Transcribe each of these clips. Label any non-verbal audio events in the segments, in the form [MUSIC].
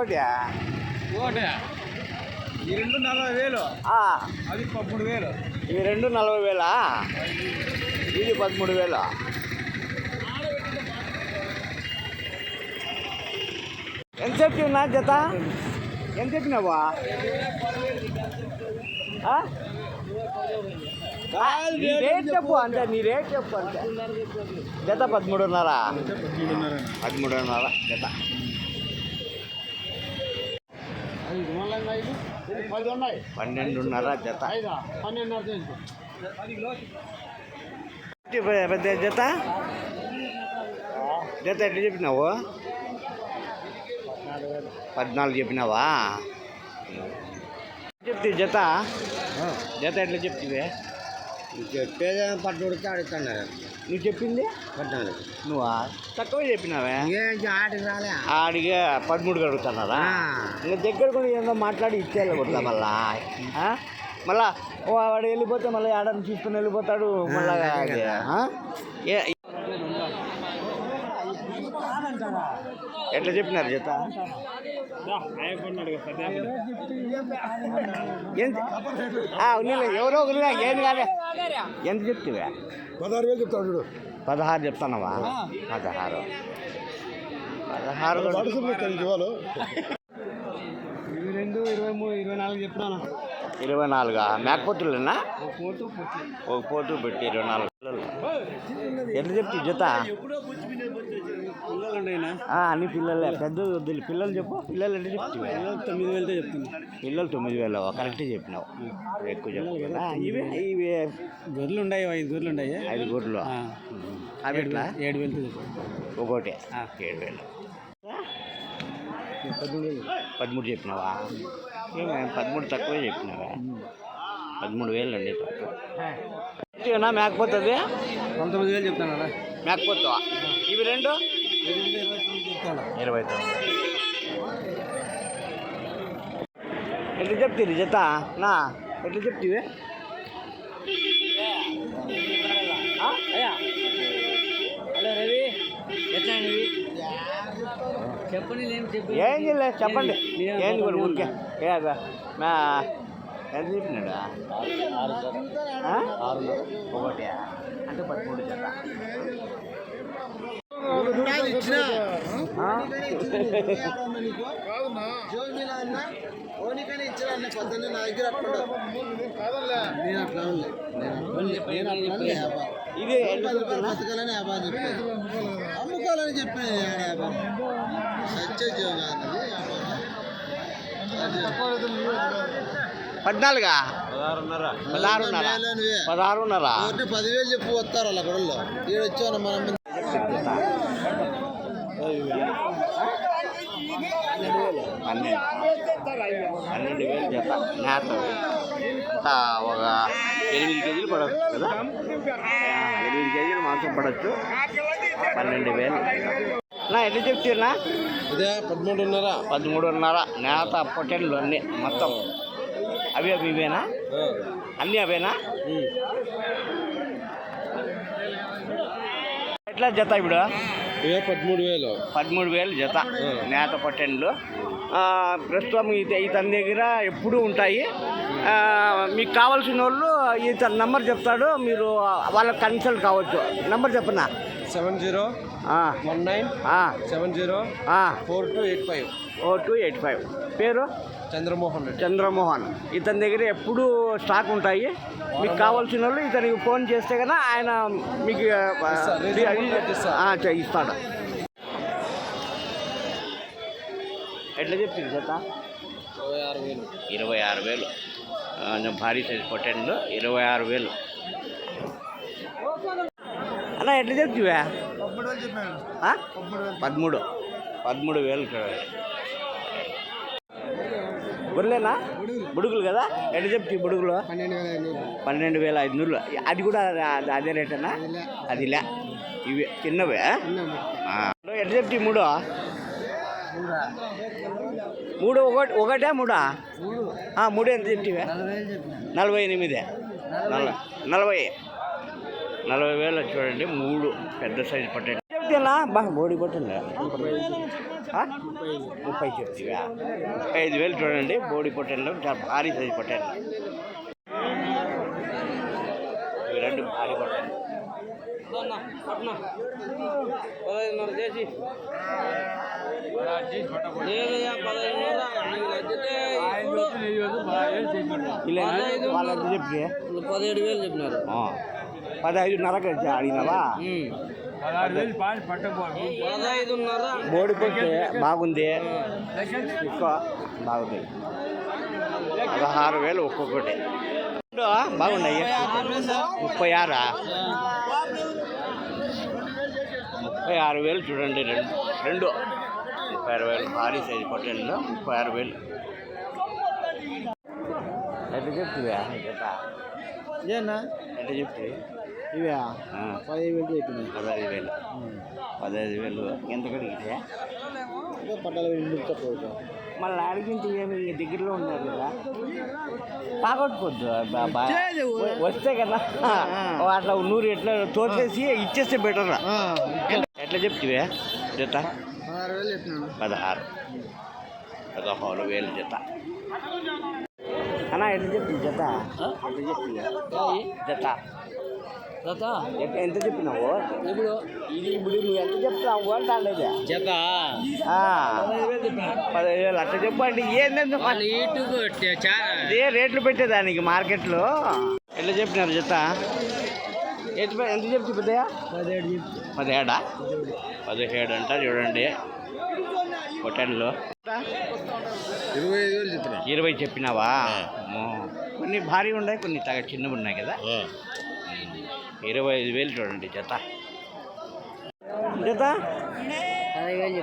ఒకటి ఒకటే ఈ రెండు నలభై వేలు. అది పదమూడు వేలు. ఇవి రెండు నలభై వేలా? ఇది పదమూడు వేలు? ఎంత చెప్పినా జత? ఎంత చెప్పినావా? నీ రేట్ చెప్పు అంతే నీ రేట్ చెప్పు అంతే. జత పదమూడున్నర? పదమూడున్నర జత. పది ఉన్నాయి. పన్నెండున్నర జత. పన్నెండున్నర పెద్ద జత? జత ఎట్లా చెప్పినావు? పద్నాలుగు చెప్పినావా? చెప్తే జత? జత ఎట్లా చెప్తివే? చెప్పేదే పట్టుడికి అడుగుతున్నారు నువ్వు చెప్పింది? పద్నాలుగు నువ్వా? తక్కువ చెప్పినావే. ఆడికి రాలే? ఆడిగా పదమూడు అడుగుతున్నారా? ఇంకా దగ్గర కూడా ఏందో మాట్లాడి ఇచ్చేయాలి కొట్లా మళ్ళా? మళ్ళా ఓ వాడు వెళ్ళిపోతే మళ్ళీ ఆడని తీసుకుని వెళ్ళిపోతాడు మళ్ళా ఎట్లా చెప్పినారు ఉన్నీలే ఎవరో ఒకరు ఏం కాదే. ఎంత చెప్తివే? పదహారు వేలు చెప్తాడు చూడు. పదహారు చెప్తున్నావా పదహారు. పదహారు ఇరవై రెండు ఇరవై మూడు ఇరవై నాలుగు చెప్తున్నాను. ఇరవై నాలుగా? మేకపోతులేనా? పోతూ ఒక పోటు పెట్టి ఇరవై నాలుగు. ఎట్లా చెప్తే జత? అన్ని పిల్లలే. పెద్ద వద్దులే. పిల్లలు చెప్పు. పిల్లలు ఎట్లా చెప్తే తొమ్మిది వేలతో చెప్తున్నా పిల్లలు తొమ్మిది వేలు కరెక్ట్ చెప్పినావు. ఎక్కువ చెప్పు కదా ఇవి ఇవి. గొర్రెలు ఉన్నాయి ఐదు గొర్రెలు ఉన్నాయి ఐదు గొర్రెలు. అవి ఎట్లా? ఏడు వేలతో ఒకటి. ఏడు వేలు. పదమూడు చెప్పినావా? పదమూడు తక్కువే చెప్పినావా. పదమూడు వేలు అండి తక్కువ. మేకపోతుంది పంతొమ్మిది వేలు చెప్తాను మేకపోతావా ఇవి రెండు? ఇరవై తొమ్మిది. ఎట్లా చెప్తుంది జత? నా ఎట్లా చెప్తివి? అయ్యా. హలో రవి ఎట్లా ఇవి చెప్పండి ఏం చేయలేదు చెప్పండి. ఏంది? కూడా ఊరికే? ఏ మా ఎంత చెప్పినాడు? ఒకటి అంటే పదమూడు జత. ఆ? నేను అట్లా ఉన్నా. నేను అట్లా ఉన్నా. ఇది ఎట్లా చెప్తున్నా? అమ్ముకోవాలని చెప్పాను పద్నాలుగా? పదహారున్నర. పదివేలు చెప్పు వస్తారు అలా గొడవలో ఈడ వచ్చాను మనం పన్నెండు పన్నెండు వేలు జత నేత ఒక ఎనిమిది కేజీలు పడవచ్చు కదా? ఎనిమిది కేజీలు మాంసం పడవచ్చు పన్నెండు వేలు. నా ఎట్లా చెప్తున్నా ఇదే పదమూడున్నర పదమూడున్నర నేత పొట్టెళ్ళు అన్నీ మొత్తం అవి అవి ఇవేనా? అన్నీ అవేనా? ఎట్లా జత ఇప్పుడు? పదమూడు వేలు. పదమూడు వేలు జత. నేత పొట్టెండ్లు ప్రస్తుతం ఇత ఇతని దగ్గర ఎప్పుడూ ఉంటాయి. మీకు కావాల్సిన వాళ్ళు ఇతని నంబర్ చెప్తాడు. మీరు వాళ్ళకి కన్సల్ట్ కావచ్చు. నంబర్ చెప్పనా? Seven zero one nine seven zero four two eight five. Oh two eight five. పేరు? చంద్రమోహన్ రెడ్డి. చంద్రమోహన్. ఇతని దగ్గర ఎప్పుడూ స్టాక్ ఉంటాయి. మీకు కావాల్సిన వాళ్ళు ఇతనికి ఫోన్ చేస్తే కన్నా ఆయన మీకు ఇస్తాడు. ఎట్లా చెప్తుంది జత? ఇరవై ఆరు వేలు. ఇరవై ఆరు వేలు. భారీ సైజ్ పొట్టెండ్లు ఇరవై ఆరు వేలు. అన్న ఎట్లా చెప్తివా? పదమూడు. పదమూడు వేలు గొర్రెలేనా బుడుగులు. కదా? ఎట్లా చెప్తి బుడుగులు? పన్నెండు వేల ఐదు నూరులు అది కూడా అదే- రేటేనా? అది లే. ఇవి చిన్నవే. ఎట్లా చెప్తి మూడు? మూడు? ఒకటి ఒకటే మూడా? ఆ, మూడు ఎంత చెప్తివే? నలభై ఎనిమిది. నలభై. నలభై. నలభై వేలు చూడండి. మూడు. పెద్ద సైజు పట్టే. పొట్టేలా బా బోడి పొట్టేలా ముప్పై చెప్తివా ముప్పై ఐదు వేలు చూడండి బోడి పొట్టేళ్ళు చాలా భారీ సైజు ఇవి రెండు భారీ పొట్టేళ్ళు పదహైదున్నర చేసి వేలు చెప్పినారు. పదహైదున్నరకు అడిగినావా? పొట్టే బాగుంది. ఎక్కువ బాగుంది. పదహారు వేలు ఒక్కొక్కటి. రెండు బాగున్నాయి. ముప్పై ఆరా? ముప్పై ఆరు వేలు చూడండి. రెండు రెండు. ముప్పై ఆరు వేలు. భారీ సైజు పొట్టేళ్ళు. ముప్పై ఆరు వేలు. ఎట్లా జత ఇదేనా ఎట్లా చెప్తివి? ఇవే? ఆ, పదిహేను వేలు చెప్పింది పదహైదు వేలు. పదహైదు వేలు. ఎంత కడిగితే? పట్టాల పోతా. మళ్ళీ అడిగింది ఏమి? దగ్గరలో ఉన్నారు కదా. బా- వస్తే కదా. అట్లా నూరు ఎట్లా తోచేసి ఇచ్చేస్తే బెటర్ ఎట్లా చెప్తివే? జత? వేలు పదహారు. పదహారు వేలు జత. అన్న ఎట్లా చెప్తుంది జత? ఎట్లా చెప్తుంది? జత. ఎంత చెప్పినావు? ఇప్పుడు ఇది ఇప్పుడు నువ్వు ఎంత చెప్తున్నావు అంటాడేది జత పదహైదు వేలు అట్లా చెప్పండి. ఏంటంటే రేట్లు పెట్టేదానికి మార్కెట్లో. ఎట్లా చెప్పినారు జత ఎంత ఎంత చెప్తే పెద్దయా పదిహేడు పదిహేడా? పదిహేడు అంట చూడండి. పొట్టెన్లు ఇరవై ఐదు వేలు చెప్పిన. ఇరవై చెప్పినావా? అమ్మో. కొన్ని భారీ ఉన్నాయి కొన్ని తగ చిన్నవి ఉన్నాయి కదా. ఇరవై ఐదు వేలు చూడండి జత. జత? పదహైదు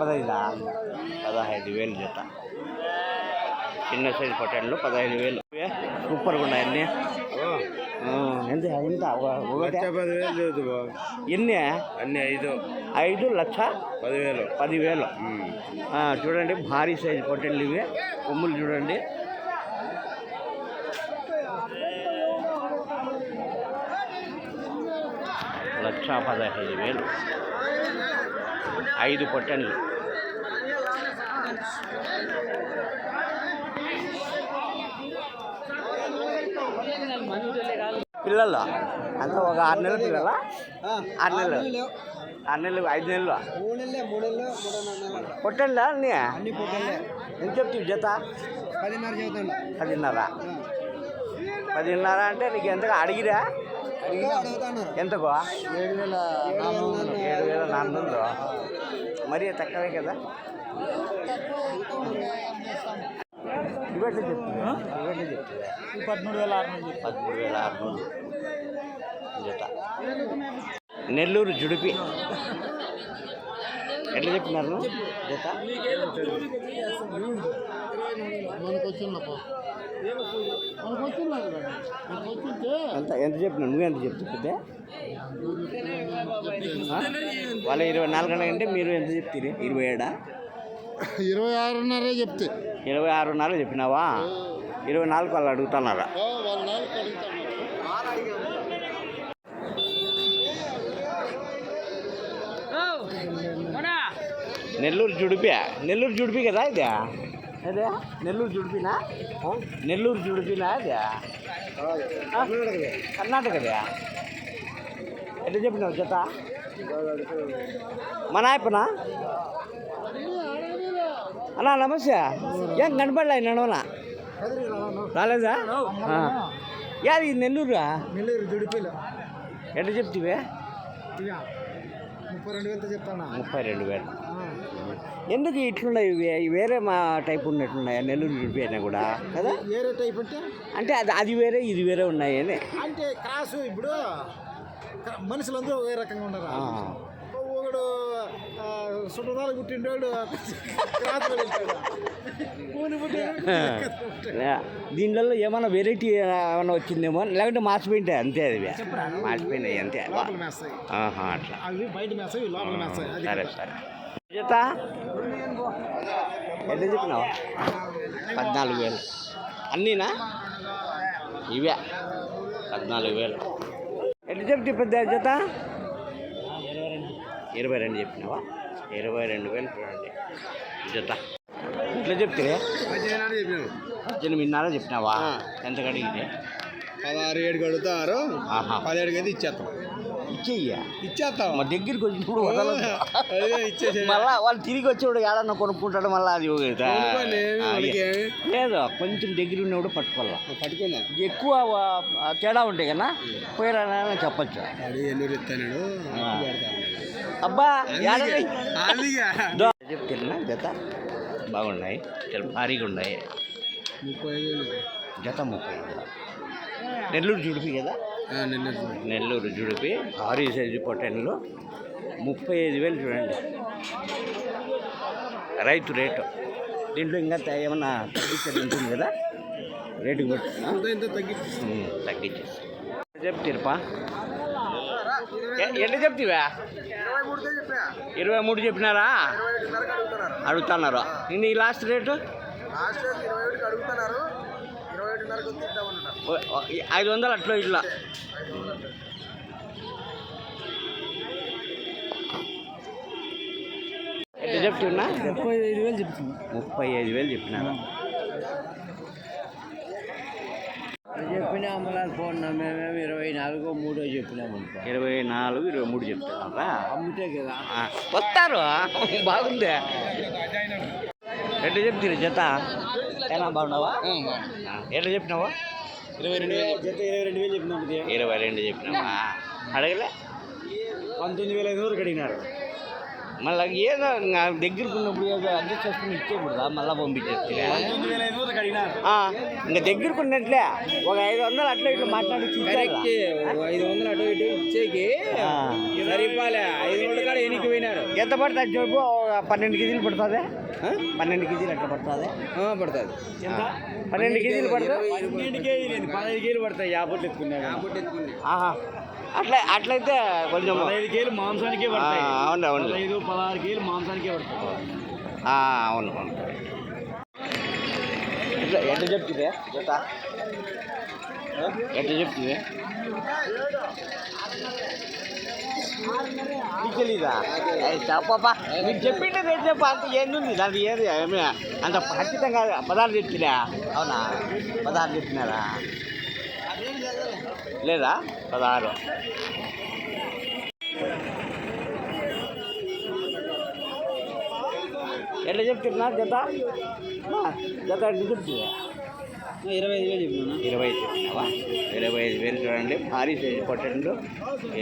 పదహైదా? పదహైదు వేలు జత. చిన్న సైజు పొట్టెన్లు పదహైదు వేలు. సూపర్గా ఉన్నాయి అన్నీ. ఆ, ఎంత? ఎంత? ఎన్ని? అన్ని ఐదు. ఐదు లక్ష పదివేలు. పదివేలు. ఆ, చూడండి భారీ సైజు పొట్టెళ్ళు ఇవి. కొమ్ములు చూడండి. లక్ష పదహైదు వేలు. ఐదు పొట్టెళ్ళు పిల్లలు? అంత ఒక ఆరు నెలల పిల్లల? ఆరు నెలలు. ఆరు నెలలు ఐదు నెలలు? పొట్టెళ్ళా అన్నీ? ఎంత చెప్తావు జత? పదిన్నర పదిన్నర. పదిన్నర అంటే నీకు ఎంతగా అడిగిరా? ఎంతకో ఏడు వేల ఏడు వేల నాలుగు వందలు. మరీ తక్కువే కదా? ఇవట్లా చెప్తున్నా ఇవట్లా చెప్తున్నా పదమూడు వేల ఆరు వందలు పదమూడు వేల ఆరు వందలు. జత నెల్లూరు జుడిపి. ఎట్లా చెప్పినారు జత మనకు వచ్చిందప్ప వచ్చింటే ఎంత చెప్పినావు? నువ్వు ఎంత చెప్తుంటే వాళ్ళ ఇరవై నాలుగు గంటల కంటే మీరు ఎంత చెప్తారు? ఇరవై ఏడా? ఇరవై ఆరున్నరే చెప్తే. ఇరవై ఆరున్నర చెప్పినావా? ఇరవై నాలుగు వాళ్ళు అడుగుతున్నారా? నెల్లూరు జుడిపి నెల్లూరు జుడిపి కదా ఇది? అదే నెల్లూరు జుడిపినా? నెల్లూరు జుడిపినా ఇది కర్ణాటకదా. ఎట్లా చెప్పినావు జత? మన ఆయప్పనా అన్నా నమస్తే. ఏం కనపడలే నడవనా? రాలేదా. యాది నెల్లూరురా? నెల్లూరు జుడిపిల. ఎట్లా చెప్తివే? ముప్పై రెండు వేలతో చెప్తానా? ముప్పై రెండు వేలు. ఎందుకు ఇట్లున్నాయి? వేరే మా టైప్ ఉన్నట్టున్నాయి? నెల్లూరు జుడిపి అయినా కూడా కదా? వేరే టైప్ అంటే? అంటే అది అది వేరే ఇది వేరే ఉన్నాయి అని అంటే క్రాసు ఇప్పుడు మనుషులందరూ ఒకే రకంగా ఆ. ఒకడు ఆ, సున్నదాలు పుట్టిండోడు దీనిలో ఏమైనా వెరైటీ ఏమైనా వచ్చిందేమో? లేకుంటే మార్చిపోయింటాయి అంతే అది మార్చిపోయినాయి అంతే. అట్లా. అవి బయట మేస్తాయి లోపల మేస్తాయి సరే సరే. జత ఎంత చెప్పినావు? పద్నాలుగు వేలు. అన్నీనా? ఇవే. పద్నాలుగు వేలు. ఎట్లా చెప్తే పెద్ద జత ఇరవై రెండు చెప్పినావా? ఇరవై రెండు వేలు చూడండి. జత ఎట్లా చెప్తే పద్దెనిమిది చెప్పినావు? ఎంత కడిగితే? పదహారు ఏడుకి అడుగుతారు ఆహా. పదిహేడుకి అయితే ఇచ్చేస్తాం. ఇచ్చేయ్యా. ఇచ్చేస్తాం మా దగ్గరికి వచ్చినప్పుడు వదలదు మళ్ళా వాళ్ళు తిరిగి వచ్చేవాడు ఏడన్నా కొనుక్కుంటాడు మళ్ళీ అది? లేదు కొంచెం దగ్గర ఉన్నప్పుడు పట్టుకోవాలా. పట్టుకున్నా ఎక్కువ తేడా ఉంటాయి కదా పోయిరా చెప్పచ్చు. అబ్బా. చెప్తున్నా జత. బాగున్నాయి. భారీగా ఉన్నాయి. ముప్పై జత ముప్పై. నెల్లూరు జుడిపి కదా. నెల్లూరు జుడిపి భారీ సైజు పొట్టెన్లు ముప్పై ఐదు వేలు చూడండి. రైతు రేటు. దీంట్లో ఇంకా ఏమన్నా తగ్గించేది ఉంటుంది కదా? రేటుకి బట్టి తగ్గించేసి చెప్తారుపా? ఎట్లా చెప్తావా? ఇరవై మూడు చెప్పినారా? అడుగుతున్నారు. అడుగుతున్నారు నీ లాస్ట్ రేటు? ఐదు వందలు అట్లా ఇట్లా. ఎట్లా చెప్తున్నా? ముప్పై ఐదు వేలు చెప్తున్నా. ముప్పై ఐదు వేలు చెప్పినారు చెప్పినా అమ్మలారు ఫోన్ మేమేమి ఇరవై నాలుగు మూడో చెప్పినాము ఇరవై నాలుగు ఇరవై మూడు చెప్తున్నారా అమ్మితే కదా. వస్తారు. బాగుంది. ఎట్లా చెప్తారు జత? ఎలా బాగున్నావా? ఎట్లా చెప్పినావా? ఇరవై రెండు వేలు. జత ఇరవై రెండు వేలు చెప్పినాము ఇరవై రెండు చెప్పినావా అడగలే? పంతొమ్మిది వేల ఐదు వందలు కడిగినారు మళ్ళీ ఏదో దగ్గరకు ఉన్నప్పుడు ఏదో అడ్జస్ట్ చేసుకుని ఇచ్చేకూడదా మళ్ళీ పంపించేస్తే. ఇంకా దగ్గరకు ఉన్నట్లే ఒక ఐదు వందలు అట్లా ఇట్లా మాట్లాడి ఐదు వందలు అటు ఇటు ఇచ్చేకి సరిపాలే. ఐదు వందలు కాడ ఎనికి పోయినారు. ఎంత పడుతుంది చెప్పు. పన్నెండు కేజీలు పడుతుంది. పన్నెండు కేజీలు ఎట్లా పడుతుంది? పడుతుంది. ఎంత? పన్నెండు కేజీలు పడుతుంది పన్నెండు కేజీలు పదహైదు కేజీలు పడతాయి. యాభై ఎత్తుకున్నాయి ఆహా. అట్లా అట్లయితే కొంచెం పదహైదు కేజీలు మాంసానికే పడతాయి. అవును అవును పదహైదు పదహారు కేజీలు మాంసానికే పడతాయి. ఆ, అవును అవును. ఎట్లా ఎట్లా చెప్తుంది? జత ఎట్లా చెప్తుంది? నీకు తెలీదా చెప్పపా మీకు చెప్పింటే రేట్ చెప్ప. అంత ఏంది దానికి ఏది? ఏమి? అంత ఖచ్చితంగా పదాలు చెప్తున్నా అవునా? పదహారు చెప్తున్నారా లేదా? పదహారు. ఎట్లా చెప్తున్నా జత? జత ఎట్లా చెప్తుందా? ఇరవై ఐదు వేలు చెప్పినా ఇరవై ఐదు చెప్పినావా ఇరవై ఐదు వేలు చూడండి. భారీ సైజు పొట్టండు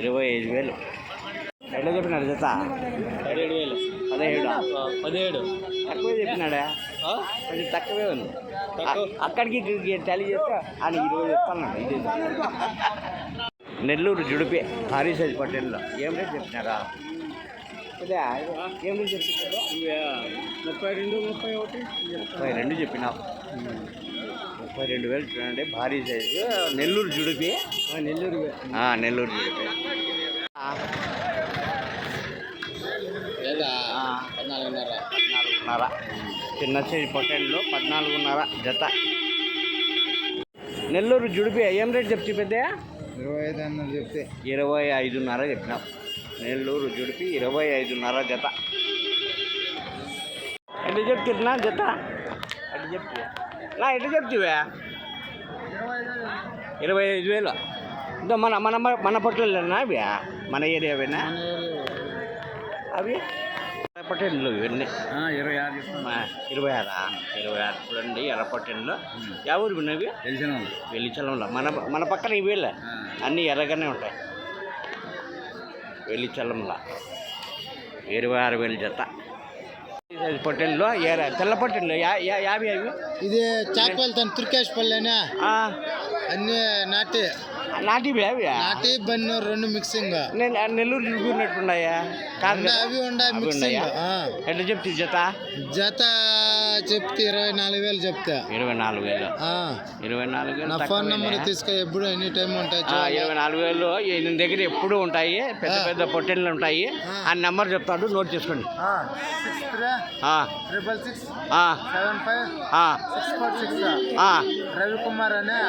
ఇరవై ఐదు వేలు. ఎట్లా చెప్పినాడు జత? పదిహేడు వేలు. పదిహేడు. పదిహేడు. తక్కువే చెప్పినాడా? కొంచెం తక్కువే ఉంది. అక్కడికి తల్లి చెప్తే ఆయన ఇరవై చెప్తాను ఇదే నెల్లూరు జుడిపి భారీ సైజు పొట్టెల్లో ఏం రేట్ చెప్పినారా ఏం రేట్ చెప్తున్నారు? ముప్పై రెండు ముప్పై ఒకటి. ముప్పై రెండు చెప్పినావు ముప్పై రెండు వేలు చూడండి భారీ size. Nellore GDP? Nellore Nellore GDP. లేదా? పద్నాలుగున్నర. పద్నాలుగున్నర. చిన్న సైజు పొట్టెళ్ళు పద్నాలుగున్నర జత. నెల్లూరు జుడిపి ఏం రేట్ చెప్తే పెద్ద ఇరవై ఐదు అన్నది చెప్తే. ఇరవై ఐదున్నర చెప్పినాం. నెల్లూరు జుడిపి ఇరవై ఐదున్నర జత ఎట్లా చెప్తున్నా జత? చెప్తే? నా ఎట్లా చెప్తివే? ఇరవై ఐదు వేలు. ఇంకా మన మన మన పట్లనా అవి? మన ఏరియావేనా? అవి? ఎర్రపట్టెండ్లు ఇవన్నీ. ఇరవై ఆరు ఇరవై ఆరా? ఇరవై ఆరు చూడండి ఎర్రపట్టెండ్లు ఎవరు విన్నవి? వాళ్ళు వెల్లిచలంలో మన మన పక్కన ఇవేలే. అన్నీ ఎర్రగానే ఉంటాయి. వెల్లిచలంలో ఇరవై ఆరు వేలు జత. పొట్టెల్లో తెల్ల పొట్టెళ్ళు యాభై అవి? ఇది చాక్పల్లి తన తుర్కేష్ పల్లెనా ఆ, అన్ని నాటి. నాటివి అవి? నాటి బన్ను రెండు మిక్సింగ్. నేను నెల్లూరు చూపినట్టున్నాయా కాదు? అవి ఉన్నాయా? ఎట్లా చెప్తే జత? జత చెప్తే ఇరవై నాలుగు వేలు చెప్తా. ఇరవై నాలుగు వేలు. ఇరవై నాలుగు వేలు నా ఫోన్. నెంబర్ తీసుకో ఎప్పుడు ఎనీ టైం ఉంటాయి. ఇరవై నాలుగు వేలు ఈయన దగ్గర ఎప్పుడు ఉంటాయి పెద్ద పెద్ద పొట్టెళ్ళు ఉంటాయి. ఆ. నెంబర్ చెప్తాడు నోట్ చేసుకోండి. Triple six seven five six four six. ఆ, రవికుమార్ అనే.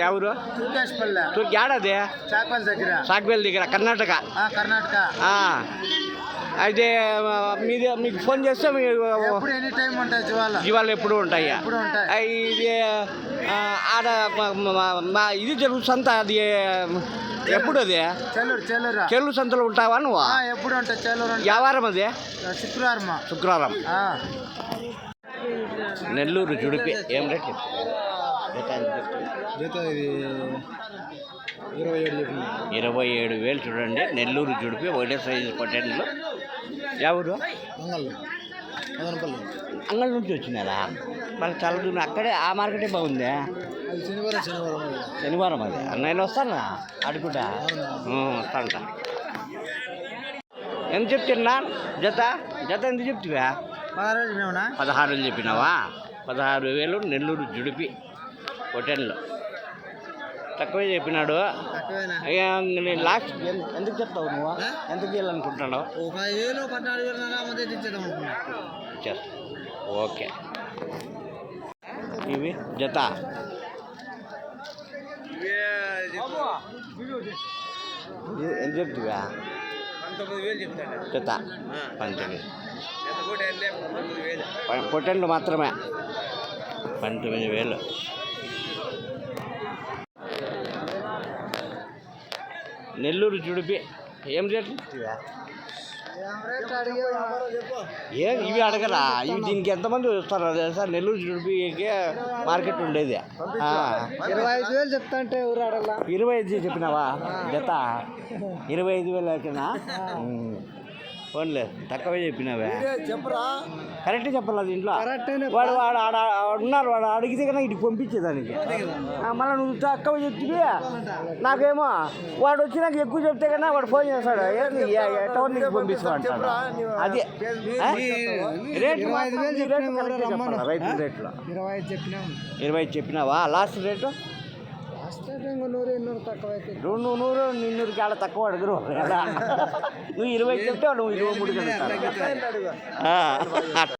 ఎవరు? తుర్కేష్ పల్లె. తూర్పు ఏడాది చాక్పల్లి దగ్గర. సాక్వేల్ దగ్గర కర్ణాటక. కర్ణాటక. అయితే మీది మీకు ఫోన్ చేస్తే మీ ఎప్పుడు ఎనీ టైం ఉంటాయి జ్వాల. జీవాలు ఎప్పుడు ఉంటాయా? ఎప్పుడు ఉంటాయి. ఆ, ఇది ఆడ మా- ఇది జరుగు సంత అది ఎప్పుడు అది? చెల్లూరు చెల్లూరు? చెల్లు సంతలో ఉంటావా నువ్వు? ఎప్పుడు ఉంటాయి చెల్లూరు వ్యాపారం అది? శుక్రవారం. శుక్రవారం. నెల్లూరు జుడిపి ఏం రేట్? జత ఇది ఇరవై ఏడు ఇరవై ఏడు వేలు చూడండి నెల్లూరు జుడిపి ఒకటే సైజు పొటెన్లు ఎవరు? మదనపల్లి అంగళ నుంచి వచ్చినారా? మరి చాలా దూరం అక్కడే ఆ మార్కెటే బాగుంది. శనివారం శనివారం అది. శనివారం అది. నేను వస్తానా అడుగుటా వస్తాంట ఎంత చెప్తున్నా? జత? జత ఎంత చెప్తువా? పదహారు పదహారు చెప్పినావా? పదహారు వేలు నెల్లూరు జుడిపి హోటల్లో. తక్కువే చెప్పినాడు. నేను లాస్ట్ ఎందుకు చెప్తావు నువ్వు? ఎంతకి వెళ్ళాలనుకుంటున్నావు పదివేలు పద్నాలుగు వేలు మధ్య ఇచ్చేద్దాం ఓకే. ఇవి జత. ఎంత చెప్తువా? చెప్తాడు జత. పంతొమ్మిది. ఎంత కూడా వెళ్ళే పంతొమ్మిది వేలు. ప- పొట్టెండ్లు మాత్రమే. పంతొమ్మిది వేలు. నెల్లూరు జుడిపి ఏం రేట్లు? ఏ ఇవి అడగరా. ఇవి దీనికి ఎంతమంది వస్తారు? తెలుసా నెల్లూరు జుడిపికి మార్కెట్ ఉండేది. ఇరవై ఐదు వేలు చెప్తా అంటే ఎవరు అడగలా? ఇరవై ఐదు చెప్పినావా? జత ఇరవై ఐదు వేలు అయితేనా? ఫోన్లే తక్కువే చెప్పినావే. చెప్పరా? కరెక్ట్ చెప్పాలి ఇంట్లో? వాడు వాడు ఆడ ఉన్నారు వాడు అడిగితే కన్నా ఇటు పంపించేదానికి మళ్ళీ నువ్వు తక్కువ చెప్తివి నాకేమో వాడు వచ్చి నాకు ఎక్కువ చెప్తే కన్నా వాడు ఫోన్ చేస్తాడు. టౌన్ నుంచి పంపిస్తా అంటాడు. అది రేట్లు రమ్మను. రైతు రేట్లు ఇరవై ఐదు చెప్పినావా? Last rate? ఎన్నూరు తక్కువ అయితే రెండు నూరు నిన్నూరుకి ఆడ తక్కువ అడుగురు. [LAUGHS] నువ్వు ఇరవై చెప్తే నువ్వు ఇరవై మూడు